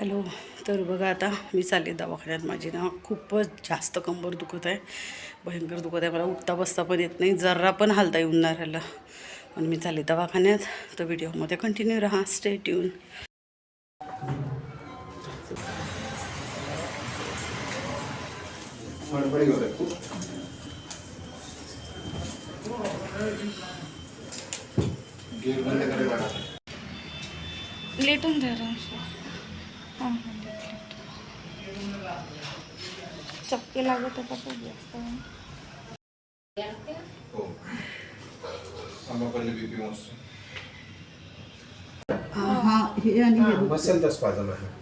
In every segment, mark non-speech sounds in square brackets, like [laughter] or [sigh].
Hello तर बघा आता मी चालले दवाखान्यात. माझी ना खूपच जास्त कंबर दुखत आहे. भयंकर दुखत आहे. मला उठता बसता पण येत नाही. जरा पण हालता येऊन नाही राहिलं. म्हणून मी चालले दवाखान्यात. तर व्हिडिओमध्ये कंटिन्यू राहा. स्टे ट्यून लेटून हां हां. चपके लागत होता खूप जास्त? हो. मस्त. हां स्पाझम आहे.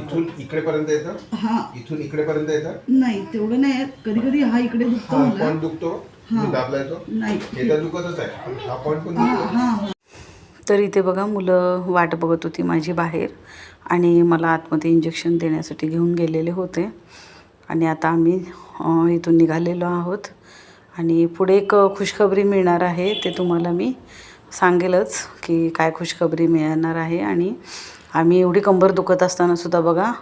इथून इकडेपर्यंत येतं? हां. इथून इकडेपर्यंत येतं? नाही तेवढं नाही कधी कधी हा इकडे दुखतो हा पॉईंट दुखतो? दाबला येतो? नाही. हे तर दुखतच आहे. हा पण दुखतो. तर इथे बघा मुलं वाट बघत होती माझी बाहेर. आणि मला आतमध्ये इंजेक्शन देण्यासाठी घेऊन गेलेले होते. आणि आता आम्ही इथून निघालेलो आहोत. आणि पुढे एक खुशखबरी मिळणार आहे ते तुम्हाला मी सांगेलच की काय खुशखबरी मिळणार आहे. आणि आम्ही एवढी कंबर दुखत असताना सुद्धा बघा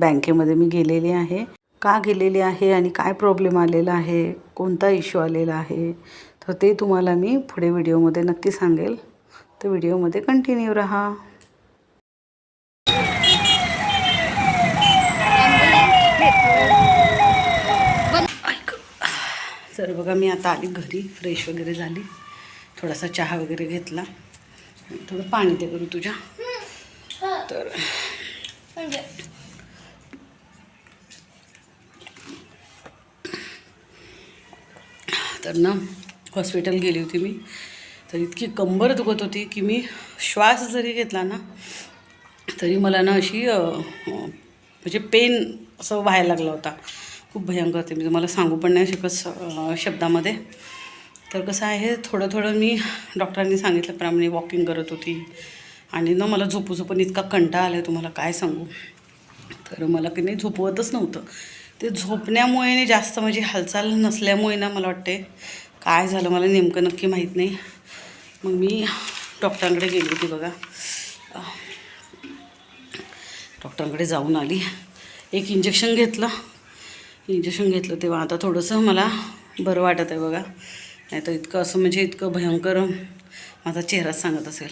बँकेमध्ये मी गेलेली आहे. का गेलेली आहे आणि काय प्रॉब्लेम आलेला आहे कोणता इश्यू आलेला आहे तर ते तुम्हाला मी पुढे व्हिडिओमध्ये नक्की सांगेल. तर व्हिडिओमध्ये कंटिन्यू राहा. तर बघा मी आता आली घरी फ्रेश वगैरे झाली. थोडासा चहा वगैरे घेतला. थोडं पाणी दे करू तुझ्या. तर तर ना हॉस्पिटल गेली होती मी. तर इतकी कंबर दुखत होती की मी श्वास जरी घेतला ना तरी मला ना अशी म्हणजे पेन असं व्हायला लागला होता. खूप भयंकर ते मी तुम्हाला सांगू पण नाही शकत शब्दामध्ये. तर कसं आहे थोडं थोडं मी डॉक्टरांनी सांगितल्याप्रमाणे वॉकिंग करत होती. आणि ना मला झोपू झोपून इतका कंटाळा आला आहे तुम्हाला काय सांगू. तर मला की नाही झोपवतच नव्हतं. ते झोपण्यामुळे आणि जास्त माझी हालचाल नसल्यामुळे ना मला वाटते काय झालं मला नेमकं नक्की माहीत नाही. मग मी डॉक्टरांकडे गेली होती बघा. डॉक्टरांकडे जाऊन आली. एक इंजेक्शन घेतलं. इंजेक्शन घेतलं तेव्हा. आता थोडंसं मला बरं वाटत आहे बघा. नाही तर इतकं असं म्हणजे इतकं भयंकर माझा चेहराच सांगत असेल.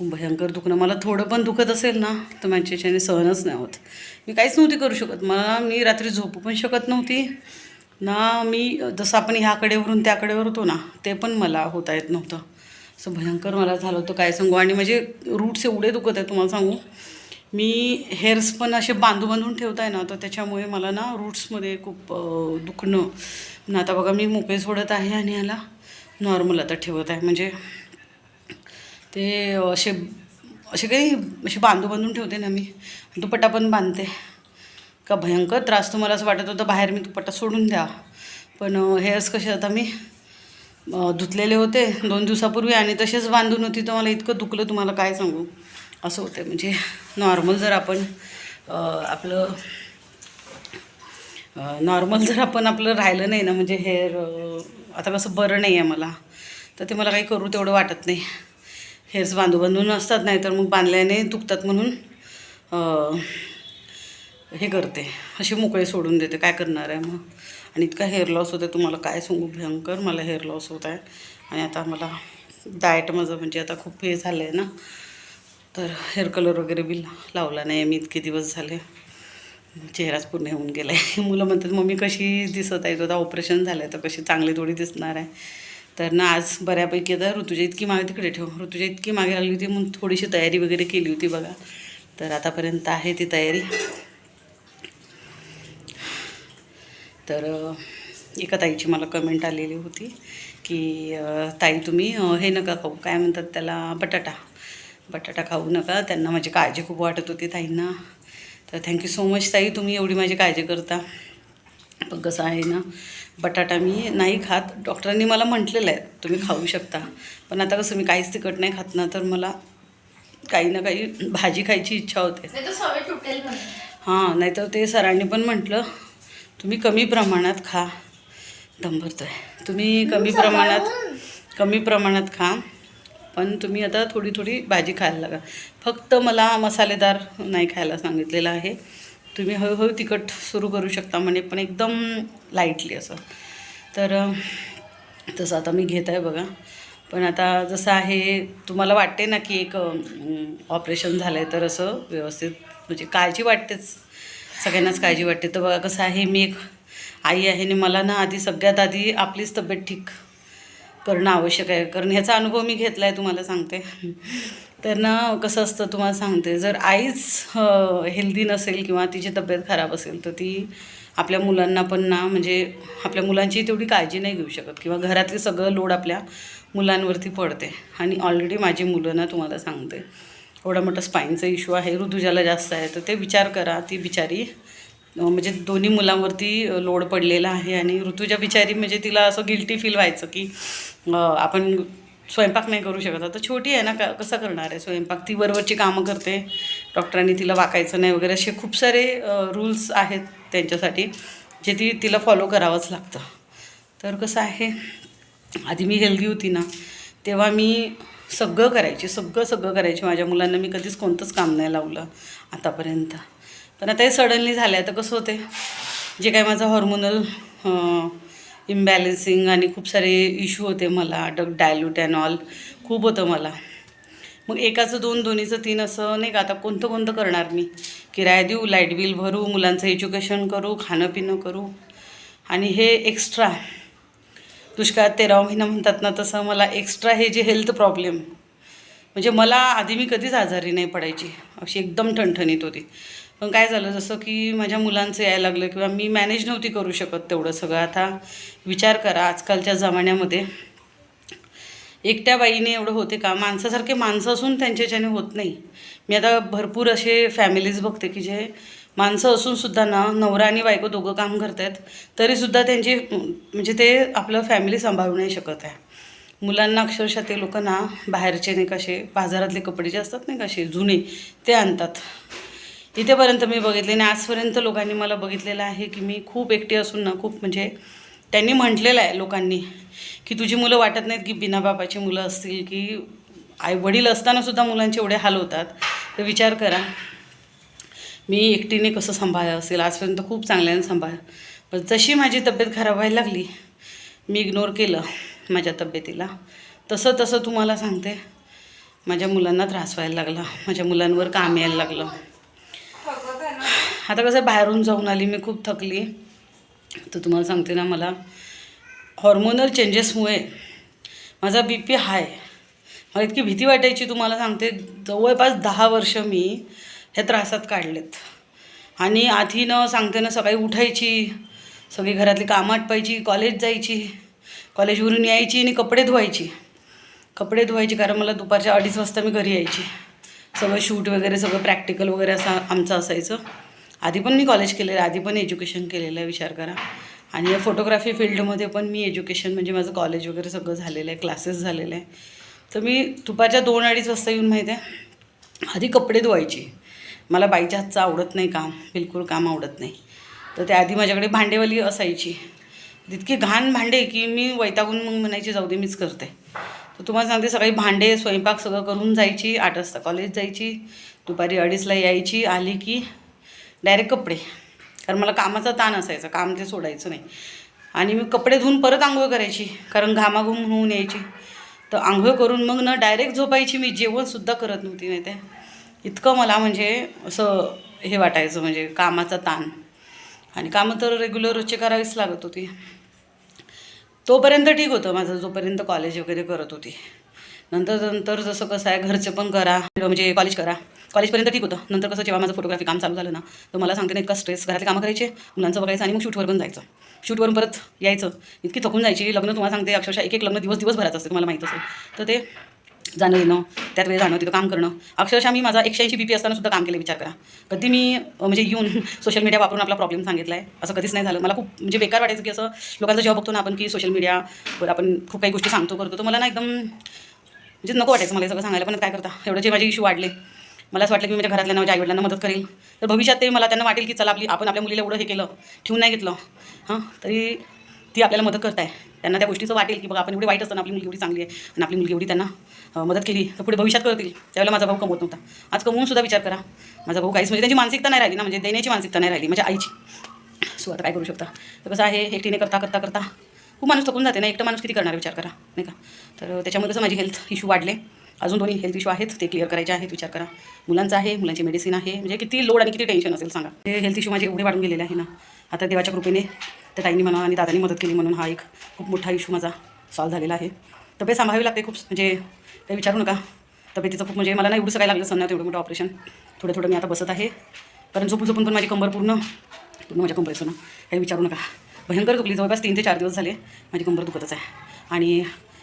भयंकर दुखणं. मला थोडं पण दुखत असेल ना तर माझ्या याच्याने सहनच नाही होत. मी काहीच नव्हती करू शकत. मला मी रात्री झोपू पण शकत नव्हती. ना मी जसं आपण ह्याकडेवरून त्याकडेवर होतो ना ते पण मला होता येत नव्हतं. असं भयंकर मला झालं होतं. काय सांगू? आणि म्हणजे माझे रूट्स एवढे दुखत आहे तुम्हाला सांगू? मी हेअर्स पण असे बांधू बांधून ठेवताय ना तर त्याच्यामुळे मला ना रूट्समध्ये खूप दुखणं. ना आता बघा मी मोकळे सोडत आहे आणि ह्याला नॉर्मल आता ठेवत आहे. म्हणजे ते असे असे काही असे बांधू बांधून ठेवते ना मी. दुपट्टा पण बांधते. का भयंकर त्रास तुम्हाला असं वाटत होतं बाहेर मी दुपट्टा सोडून द्या. पण हेअर्स कसे आता मी धुतलेले होते दोन दिवसापूर्वी आणि तसेच बांधून होती तर मला इतकं दुखलं तुम्हाला काय सांगू? असं होतं म्हणजे नॉर्मल जर आपण आपलं नॉर्मल जर आपण आपलं राहिलं नाही ना म्हणजे हेअर आता कसं बरं नाही आहे मला. तर ते मला काही करू तेवढं वाटत नाही. हेअर्स बांधू बांधून असतात नाही तर मग बांधल्याने दुखतात म्हणून हे करते. असे मोकळे सोडून देते. काय करणार आहे मग? आणि इतका हेअर लॉस होतं तुम्हाला काय सांगू? भयंकर मला हेअर लॉस होत आहे. आणि आता मला डाएट माझं म्हणजे आता खूप हे झालं आहे ना. तर हेअर कलर वगैरे बी लावला नाही. मी इतके दिवस झाले. चेहराच पूर्ण होऊन गेला आहे [laughs] मुलं म्हणतात मम्मी कशी दिसत आहे? आता ऑपरेशन झालं आहे तर कशी चांगली थोडी दिसणार आहे? तर ना आज बऱ्यापैकी आता ऋतुजा इतकी मागे तिकडे ठेव. ऋतुजा इतकी मागे लागली होती मग थोडीशी तयारी वगैरे केली होती बघा. तर आतापर्यंत आहे ती तयारी. तर एका ताईची मला कमेंट आलेली होती की ताई तुम्ही हे नका खाऊ. काय म्हणतात त्याला? बटाटा. बटाटा खाऊ नका. त्यांना माझी काळजी खूप वाटत होती ताईंना. तर थँक्यू सो मच ताई तुम्ही एवढी माझी काळजी करता. पण कसं आहे ना बटाटा मी नाही खात. डॉक्टरांनी मला म्हटलेलं आहे तुम्ही खाऊ शकता. पण आता कसं मी काहीच तिखट नाही खात ना तर मला काही ना काही भाजी खायची इच्छा होते. हां नाहीतर ते सरांनी पण म्हटलं तुम्ही कमी प्रमाणात खा. दम भरतोय तुम्ही कमी प्रमाणात कमी प्रमाणात खा. पण तुम्ही आता थोडी थोडी भाजी खायला लागा. फक्त मला मसालेदार नाही खायला सांगितलेलं आहे. तुम्ही हळूहळू तिखट सुरू करू शकता म्हणजे पण एकदम लाईटली असं. तर तसं आता मी घेत आहे बघा. पण आता जसं आहे तुम्हाला वाटते ना की एक ऑपरेशन झालं आहे तर असं व्यवस्थित म्हणजे काळजी वाटतेच. सगळ्यांनाच काळजी वाटते. तर बघा कसं आहे मी एक आई आहे आणि मला ना आधी सगळ्यात आधी आपलीच तब्येत ठीक करणं आवश्यक आहे. कारण ह्याचा अनुभव मी घेतला आहे तुम्हाला सांगते. तर ना कसं असतं तुम्हाला सांगते. जर आईच हेल्दी नसेल किंवा तिची तब्येत खराब असेल तर ती आपल्या मुलांना पण ना म्हणजे आपल्या मुलांची तेवढी काळजी नाही घेऊ शकत किंवा घरातले सगळं लोड आपल्या मुलांवरती पडते. आणि ऑलरेडी माझी मुलं ना तुम्हाला सांगते. एवढा मोठा स्पाईनचा इश्यू आहे. ऋतुजाला जास्त आहे तर ते विचार करा. ती बिचारी म्हणजे दोन्ही मुलांवरती लोड पडलेला आहे. आणि ऋतुजा बिचारी म्हणजे तिला असं गिल्टी फील व्हायचं की आपण स्वयंपाक नाही करू शकत. आता छोटी आहे ना का कसं करणार आहे स्वयंपाक? ती बरोबरची कामं करते. डॉक्टरांनी तिला वाकायचं नाही वगैरे असे खूप सारे रूल्स आहेत त्यांच्यासाठी जे ती तिला फॉलो करावंच लागतं. तर कसं आहे आधी मी हेल्दी होती ना तेव्हा मी सगळं करायची सगळं सगळं करायची. माझ्या मुलांना मी कधीच कोणतंच काम नाही लावलं आतापर्यंत. पण आता हे सडनली झालं आहे तर कसं होते जे काय माझं हॉर्मोनल इम्बॅलेन्सिंग आणि खूप सारे इश्यू होते मला डग डायल्यूट अँड ऑल खूप होतं मला. मग एकाचं दोन दोन्हीचं तीन असं नाही का आता कोणतं कोणतं करणार मी? किराया देऊ लाइट बिल भरू मुलांचं एज्युकेशन करू खाणं पिणं करू. आणि हे एक्स्ट्रा दुष्काळात तेरावा महिना म्हणतात ना तसं मला एक्स्ट्रा हे जे हेल्थ प्रॉब्लेम म्हणजे मला आधी मी कधीच आजारी नाही पडायची. अशी एकदम ठणठणीत होती. पण काय झालं जसं की माझ्या मुलांचं यायला लागलं किंवा मी मॅनेज नव्हती करू शकत तेवढं सगळं. आता विचार करा आजकालच्या जमान्यामध्ये एकट्या बाईने एवढं होते का? माणसासारखे माणसं असून त्यांच्याच्याने होत नाही. मी आता भरपूर असे फॅमिलीज बघते की जे माणसं असूनसुद्धा ना नवरा आणि बायको दोघं काम करत आहेत तरीसुद्धा त्यांची म्हणजे ते आपलं फॅमिली सांभाळू नाही शकत आहे. मुलांना अक्षरशः ते लोक ना बाहेरचे नाही कसे बाजारातले कपडे जे असतात नाही कसे जुने ते आणतात. इथेपर्यंत मी बघितले आणि आजपर्यंत लोकांनी मला बघितलेलं आहे की मी खूप एकटी असून ना खूप म्हणजे त्यांनी म्हटलेलं आहे लोकांनी की तुझी मुलं वाटत नाहीत की बिना बापाची मुलं असतील की आई वडील असतानासुद्धा मुलांचे एवढे हाल होतात. तर विचार करा मी एकटीने कसं सांभाळलं असेल? आजपर्यंत खूप चांगल्याने सांभाळ. पण जशी माझी तब्येत खराब व्हायला लागली मी इग्नोर केलं माझ्या तब्येतीला. तसं तसं तुम्हाला सांगते माझ्या मुलांना त्रास व्हायला लागला माझ्या मुलांवर काम यायला लागलं. आता कसं बाहेरून जाऊन आली मी खूप थकली. तर तुम्हाला सांगते ना मला हॉर्मोनल चेंजेसमुळे माझा बी पी हाय मला इतकी भीती वाटायची तुम्हाला सांगते जवळपास दहा वर्ष मी ह्या त्रासात काढलेत. आणि आधी न सांगते ना सकाळी उठायची सगळी घरातली कामं आटपायची कॉलेज जायची कॉलेजवरून यायची आणि कपडे धुवायची. कपडे धुवायची कारण मला दुपारच्या अडीच वाजता मी घरी यायची. सगळं शूट वगैरे सगळं प्रॅक्टिकल वगैरे असं आमचं असायचं. आधी पण मी कॉलेज केलेलं आहे. आधी पण एज्युकेशन केलेलं आहे विचार करा. आणि या फोटोग्राफी फील्डमध्ये पण मी एज्युकेशन म्हणजे माझं कॉलेज वगैरे सगळं झालेलं आहे क्लासेस झालेले आहे. तर मी दुपारच्या दोन अडीच वाजता येऊन माहीत आहे आधी कपडे धुवायची. मला बाईच्या हातचं आवडत नाही काम बिलकुल काम आवडत नाही. तर त्या आधी माझ्याकडे भांडेवाली असायची. तितकी घाण भांडे की मी वैतागून मग म्हणायची जाऊ दे मीच करते. तर तुम्हाला सांगते सकाळी भांडे स्वयंपाक सगळं करून जायची आठ वाजता कॉलेज जायची. दुपारी अडीचला यायची आली की डायरेक्ट कपडे. कारण मला कामाचा ताण असायचा काम ते सोडायचं नाही. आणि मी कपडे धुवून परत आंघोळ करायची कारण घामाघूम होऊन यायची. तर आंघोळ करून मग ना डायरेक्ट झोपायची मी जेवणसुद्धा करत नव्हती नाही ते इतकं मला म्हणजे असं हे वाटायचं म्हणजे कामाचा ताण. आणि कामं तर रेग्युलर रोजचे करावीच लागत होती. तोपर्यंत ठीक होतं माझं जोपर्यंत कॉलेज वगैरे करत होती. नंतर नंतर जसं कसं आहे घरचे पण करा म्हणजे कॉलेज करा. कॉलेजपर्यंत ठीक होतं. नंतर कसं जेव्हा माझं फोटोग्राफी काम चालू झालं ना तर मला सांगते ना इतका स्ट्रेस घरातले कामं करायचे मुलांचं बघायचं आणि मग शूटवर पण जायचं. शूटवरून परत यायचं. इतकी थकून जायची. लग्न तुम्हाला सांगते अक्षरशः एक एक लग्न दिवस दिवस भरायचं असते तुम्हाला माहीत असेल. तर ते जाणं येणं त्यात वेळ जाणं तिथं काम करणं. अक्षरशः मी माझा एकशे ऐंशी बी पी असताना सुद्धा काम केलं विचार करा. कधी मी म्हणजे येऊन [laughs] सोशल मीडिया वापरून आपला प्रॉब्लेम सांगितला आहे असं कधीच नाही झालं. मला खूप म्हणजे बेकार वाटायचं की असं लोकांचा जेव्हा बघतो ना आपण की सोशल मीडियावर आपण खूप काही गोष्टी सांगतो करतो तर मला ना एकदम म्हणजे नको वाटायचं मला हे सगळं सांगायला. पण काय करता? एवढं जे माझे इशू वाढले मला असं वाटलं की मी माझ्या घरातल्या माझ्या आईवडिलांना मदत करेल तर भविष्यात ते मला त्यांना वाटेल की चला आपली आपण आपल्या मुलीला एवढं हे केलं ठेवून नाही घेतलं. हां? तरी ती आपल्याला मदत करत आहे त्यांना त्या गोष्टीचं वाटेल की बघा आपण एवढी वाईट असताना आपली मुलगी एवढी चांगली आहे आणि आपली मुलगी एवढी त्यांना मदत केली तर पुढे भविष्यात करतील. त्यावेळेला माझा भाऊ कमवत नव्हता. आज कमवून सुद्धा विचार करा. माझा भाऊ काहीच म्हणजे त्यांची मानसिकता नाही राहिली ना म्हणजे देण्याची मानसिकता नाही राहिली माझ्या आईची. सो आता काय करू शकता? तर कसं आहे एकटीने करता करता करता खूप माणूस थकून जाते ना एकटं माणूस किती करणार विचार करा नाही का? तर त्याच्यामुळे कसं माझी हेल्थ इश्यू वाढले. अजून दोन्ही हेल्थ इश्यू आहेत ते क्लिअर करायचे आहेत विचार करा. मुलांचं आहे मुलांची मेडिसिन आहे म्हणजे किती लोड आणि किती टेन्शन असेल सांगा. ते हेल्थ इश्यू माझे एवढे वाढून गेलेले आहे ना. आता देवाच्या कृपेने त्या ताईंनी म्हणा आणि दादांनी मदत केली म्हणून हा एक खूप मोठा इश्यू माझा सॉल्व झालेला आहे. तब्येत सांभाळावी लागते खूप म्हणजे काही विचारू नका. तब्येतीचं खूप म्हणजे मला नाही एवढंसं काय लागलं समजा एवढं मोठं ऑपरेशन थोडं थोडं मी आता बसत आहे. कारण झोपून झोपून पण माझी कंबर पूर्ण पूर्ण माझ्या कंबरेचं ना काही विचारू नका. भयंकर दुखली जवळपास तीन ते चार दिवस झाले माझी कंबर दुखतच आहे. आणि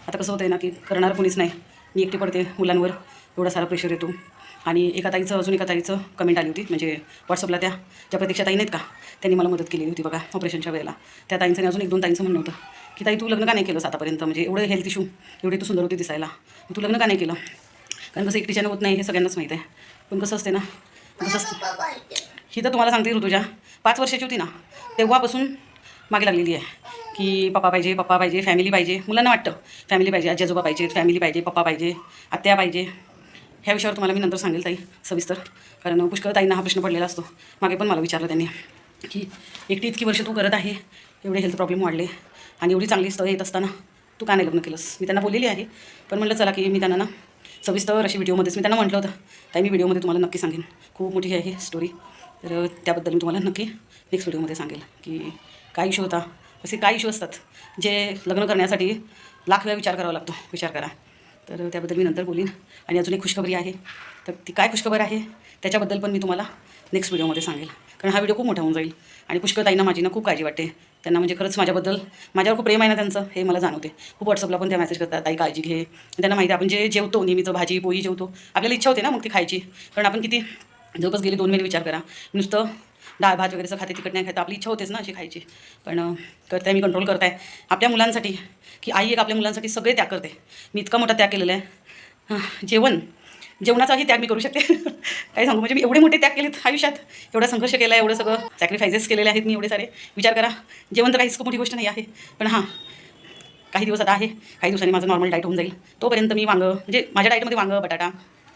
आता कसं होतं आहे ना की करणार कोणीच नाही. मी एकटी पडते मुलांवर. एवढा सारा प्रेशर येतो. आणि एका ताईचं अजून एका ताईचं कमेंट आली होती. म्हणजे व्हॉट्सअपला त्या ज्या प्रतीक्षा ताई नाहीत का त्यांनी मला मदत केलेली होती बघा ऑपरेशनच्या वेळेला. त्या ताईंचं अजून एक दोन ताईंचं म्हणणं होतं की ताई तू लग्न का नाही केलंस आतापर्यंत? म्हणजे एवढं हेल्थ इश्यू एवढी तू सुंदर होती दिसायला. तू लग्न का नाही केलं? कारण कसं एकटीच्यानं होत नाही हे सगळ्यांनाच माहीत आहे. पण कसं असते ना कसं असतं ही तर तुम्हाला सांगते ऋतुजा पाच वर्षाची होती ना तेव्हापासून मागे लागलेली आहे. की पप्पा पाहिजे पप्पा पाहिजे फॅमिली पाहिजे. मुलांना वाटतं फॅमिली पाहिजे आजी आजोबा पाहिजे फॅमिली पाहिजे पप्पा पाहिजे आत्या पाहिजे. ह्या विषयावर तुम्हाला मी नंतर सांगेल ताई सविस्तर. कारण पुष्कळ ताईंना हा प्रश्न पडलेला असतो. मागे पण मला विचारलं त्यांनी की एकटी इतकी वर्ष तू करत आहे एवढे हेल्थ प्रॉब्लेम वाढले आणि एवढी चांगली स्थळ येत असताना तू का नाही लग्न केलंस? मी त्यांना बोललेली आहे पण म्हटलं चला की मी त्यांना ना सविस्तर अशी व्हिडिओमध्येच मी त्यांना म्हटलं होतं. ताई मी व्हिडिओमध्ये तुम्हाला नक्की सांगेन. खूप मोठी आहे स्टोरी तर त्याबद्दल मी तुम्हाला नक्की नेक्स्ट व्हिडिओमध्ये सांगेल की काय इशू होता असे काय इश्यू असतात जे लग्न करण्यासाठी लाख वेळा विचार करावा लागतो. विचार करा. तर त्याबद्दल मी नंतर बोलीन. आणि अजून एक खुशखबरी आहे. तर ती काय खुशखबर आहे? त्याच्याबद्दल पण मी तुम्हाला नेक्स्ट व्हिडिओमध्ये सांगेल. कारण हा व्हिडिओ खूप मोठा होऊन जाईल. आणि पुष्कळ ताईंना माझी ना खूप काळजी वाटते. त्यांना म्हणजे खरंच माझ्याबद्दल माझ्यावर खूप प्रेम आहे ना त्यांचं हे मला जाणवते. खूप व्हॉट्सअपला पण त्या मेसेज करतात ताई काळजी घे. त्यांना माहिती आहे आपण जे जेवतो नेहमीचं भाजी पोळी जेवतो आपल्याला इच्छा होते ना मग ती खायची. कारण आपण किती जवळपास गेली दोन महिने विचार करा. नुसतं डाळ भात वगैरेचं खाते तिकट नाही खात आपली इच्छा होतेच ना अशी खायची. पण करते मी कंट्रोल करताय. आपल्या मुलांसाठी की आई एक आपल्या मुलांसाठी सगळे त्याग करते. मी इतका मोठा त्याग केलेला आहे. जेवण जेवणाचाही त्याग मी करू शकते. [laughs] काय सांगू म्हणजे मी एवढे मोठे त्याग केलेत आयुष्यात. एवढा संघर्ष केला आहे एवढं सगळं सॅक्रिफायसेस केलेले आहेत मी एवढे सारे. विचार करा जेवण तर काहीच खूप मोठी गोष्ट नाही आहे. पण हां काही दिवस आता आहे काही दिवसांनी माझं नॉर्मल डाईट होऊन जाईल. तोपर्यंत मी वांगं म्हणजे माझ्या डाईटमध्ये वांगं बटाटा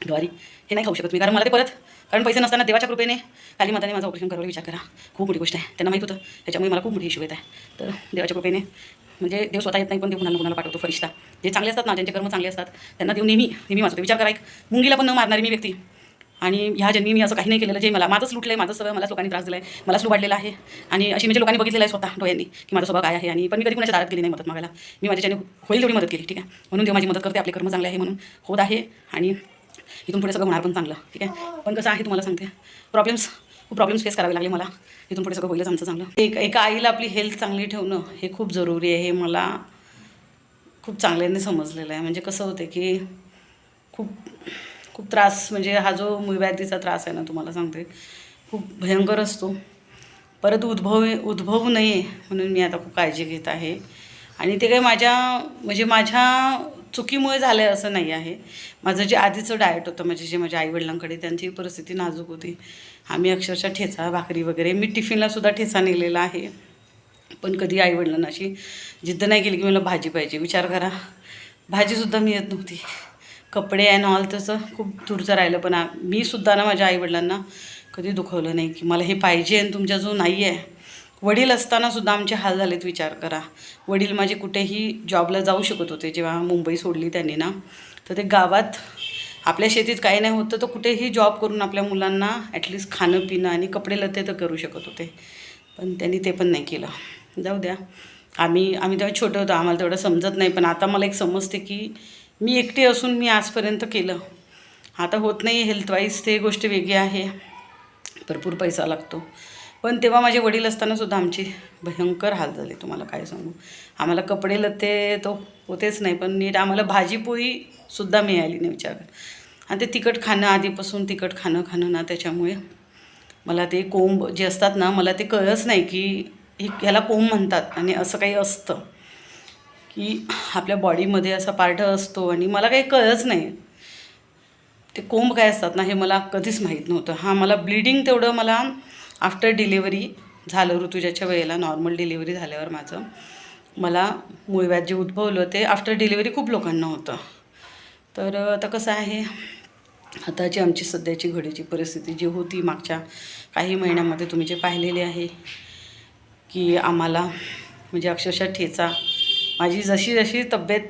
ज्वारी हे नाही खाऊ शकत मी. कारण मला ते परत कारण पैसे नसताना देवाच्या कृपेने काली माताने माझं ऑपरेशन करायला विचार करा. खूप मोठी गोष्ट आहे. त्यांना माहीत होतं. त्याच्यामुळे मला खूप मोठी इश्यू येत आहे. तर देवाच्या कृपेने म्हणजे देव स्वतः येत नाही पण देव कुणाला कुणाला पाठवतो फरिश्ता. जे चांगले असतात ना ज्यांचे कर्म चांगले असतात त्यांना देव नेहमी नेहमी वाचतो विचार करा एक. मुंगीला पण न मारणारी मी व्यक्ती. आणि ह्या जन्मी मी असं काही नाही केलेलं जे मला माझंच लुटलं आहे माझं सगळं मला लोकांनी त्रास दिला आहे मलाच लुबाडलेला आहे. आणि अशी म्हणजे लोकांनी बघितलेलं आहे स्वतः डोळ्यांनी की माझा स्वभाव काय आहे. आणि पण मी कधी कुणाच्या दारात गेली नाही मदत मागायला. मी माझ्याच्याने होईल तेवढी मदत केली ठीक आहे? म्हणून देव माझी मदत करते आपले कर्म चांगले आहे म्हणून. होत आहे. आणि इथून पुढे सगळं होणार पण चांगलं ठीक आहे? पण कसं आहे तुम्हाला सांगते. प्रॉब्लेम्स खूप प्रॉब्लेम्स फेस करावे लागले मला. इथून पुढे सगळं होईलच आमचं चांगलं. एक एका आईला आपली हेल्थ चांगली ठेवणं हे खूप जरुरी आहे हे मला खूप चांगल्याने समजलेलं आहे. म्हणजे कसं होते की खूप खूप त्रास म्हणजे हा जो मुळव्याधीचा त्रास आहे ना तुम्हाला सांगते खूप भयंकर असतो. परत उद्भव उद्भवू नये म्हणून मी आता खूप काळजी घेत आहे. आणि ते काही माझ्या म्हणजे माझ्या चुकीमुळे झालं आहे असं नाही आहे. माझं जे आधीचं डाएट होतं म्हणजे जे माझ्या आईवडिलांकडे त्यांची परिस्थिती नाजूक होती आम्ही अक्षरशः ठेचा भाकरी वगैरे मी टिफिनलासुद्धा ठेचा नेलेला आहे. पण कधी आईवडिलांना अशी जिद्द नाही केली की मला भाजी पाहिजे. विचार करा. भाजीसुद्धा मिळत नव्हती. कपडे अँड ऑल तसं खूप दूरचं राहिलं पण मी सुद्धा ना माझ्या आईवडिलांना कधी दुखवलं नाही की मला हे पाहिजे आणि तुमच्या जो नाही आहे वडील असताना सुद्धा आमचे हाल झालेत विचार करा. वडील माझे कुठेही जॉबला जाऊ शकत होते जेव्हा मुंबई सोडली त्यांनी ना. तर ते गावात आपल्या शेतीत काही नाही होतं तर कुठेही जॉब करून आपल्या मुलांना ॲटलिस्ट खाणं पिणं आणि कपडे लते तर करू शकत होते. पण त्यांनी ते पण नाही केलं. जाऊ द्या. आम्ही आम्ही तेव्हा छोटं होतो आम्हाला तेवढं समजत नाही पण आता मला एक समजते की मी एकटी असून मी आजपर्यंत केलं. आता होत नाही हेल्थवाईज ते गोष्ट वेगळी आहे. भरपूर पैसा लागतो. पण तेव्हा माझे वडील असताना सुद्धा आमची भयंकर हाल झाले तुम्हाला काय सांगू. आम्हाला कपडे लते तो होतेच नाही पण नीट आम्हाला भाजीपोळीसुद्धा मिळाली नाही विचार आणि ते तिखट खाणं आधीपासून तिखट खाणं खाणं ना त्याच्यामुळे मला ते कोंब जे असतात ना मला ते कळलंच नाही की हे ह्याला कोंब म्हणतात आणि असं काही असतं की आपल्या बॉडीमध्ये असा पार्ट असतो आणि मला काही कळलंच नाही. ते कोंब काय असतात ना हे मला कधीच माहीत नव्हतं. हां मला ब्लिडिंग तेवढं मला आफ्टर डिलेवरी झालं ऋतुजाच्या वेळेला नॉर्मल डिलेवरी झाल्यावर माझं. मला मुळव्यात जे उद्भवलं ते आफ्टर डिलेवरी खूप लोकांना होतं. तर आता कसं आहे आताची आमची सध्याची घडीची परिस्थिती जी होती मागच्या काही महिन्यामध्ये तुम्ही जे पाहिलेले आहे की आम्हाला म्हणजे अक्षरशः ठेचा माझी जशी जशी तब्येत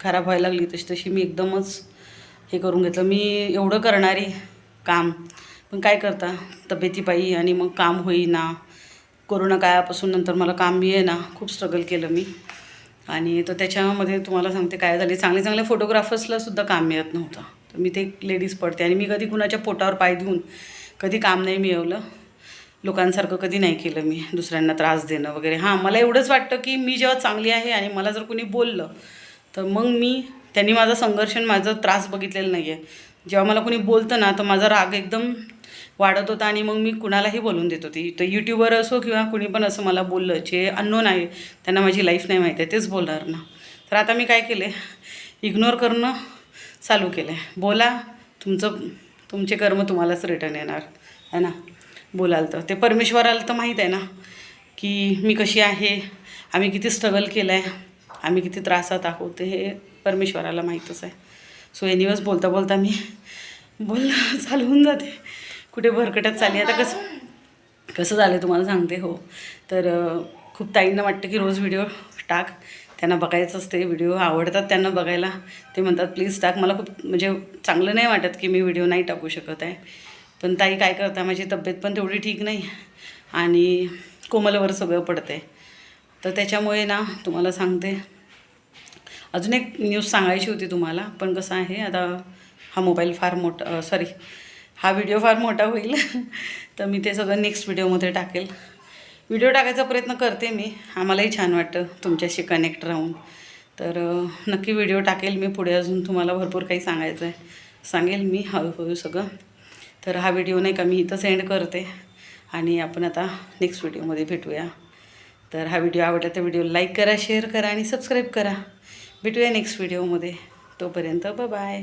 खराब व्हायला लागली तशी तशी मी एकदमच हे करून घेतलं. मी एवढं करणारी काम पण काय करता? तब्येतीपायी आणि मग काम होईना. कोरोना काळापासून नंतर मला काम मिळेना खूप स्ट्रगल केलं मी. आणि तर त्याच्यामध्ये तुम्हाला सांगते काय झाले. चांगले चांगले फोटोग्राफर्सला सुद्धा काम मिळत नव्हतं. तर मी ते लेडीज पडते. आणि मी कधी कुणाच्या पोटावर पाय देऊन कधी काम नाही मिळवलं. लोकांसारखं कधी नाही केलं मी. दुसऱ्यांना त्रास देणं वगैरे. हां मला एवढंच वाटतं की मी जेव्हा चांगली आहे आणि मला जर कुणी बोललं तर मग मी त्यांनी माझा संघर्ष माझा त्रास बघितलेला नाही आहे जेव्हा मला कुणी बोलतं ना तर माझा राग एकदम वाढत होता आणि मग मी कुणालाही बोलून देत होती. तर यूट्यूबर असो किंवा कुणी पण असं मला बोललं जे अननोन आहे त्यांना माझी लाईफ नाही माहीत आहे तेच बोलणार ना. तर आता मी काय केले इग्नोर करणं चालू केलं आहे बोला तुमचं तुमचे कर्म तुम्हालाच रिटर्न येणार. है ना? बोलाल तर. ते परमेश्वराला तर माहीत आहे ना की मी कशी आहे आम्ही किती स्ट्रगल केलं आहे आम्ही किती त्रासात आहोत हे परमेश्वराला माहीतच आहे. सो एनिवस बोलता बोलता मी बोल [laughs] चालू होऊन जाते. कुठे भरकटत चालली आता कसं कसं झालं तुम्हाला सांगते हो. तर खूप ताईंना वाटतं की रोज व्हिडिओ टाक. त्यांना बघायचं असते व्हिडिओ आवडतात त्यांना बघायला. ते म्हणतात प्लीज टाक. मला खूप म्हणजे चांगलं नाही वाटत की मी व्हिडिओ नाही टाकू शकत आहे. पण ताई काय करता माझी तब्येत पण तेवढी ठीक नाही. आणि कोमलवर सगळं पडते तर त्याच्यामुळे ना तुम्हाला सांगते. अजून एक न्यूज सांगायची होती तुम्हाला पण कसं आहे आता हा मोबाईल फार मोठा सॉरी हा व्हिडिओ फार मोठा होईल. तर मी ते सगळं नेक्स्ट व्हिडिओमध्ये टाकेल. व्हिडिओ टाकायचा प्रयत्न करते मी. आम्हालाही छान वाटतं तुमच्याशी कनेक्ट राहून. तर नक्की व्हिडिओ टाकेल मी. पुढे अजून तुम्हाला भरपूर काही सांगायचं आहे सांगेल मी हळूहळू सगळं. तर हा व्हिडिओ नाही का मी इथं सेंड करते. आणि आपण आता नेक्स्ट व्हिडिओमध्ये भेटूया. तर हा व्हिडिओ आवडला तर व्हिडिओ लाईक करा शेअर करा आणि सबस्क्राईब करा. भेटूया नेक्स्ट व्हिडिओमध्ये तोपर्यंत बाय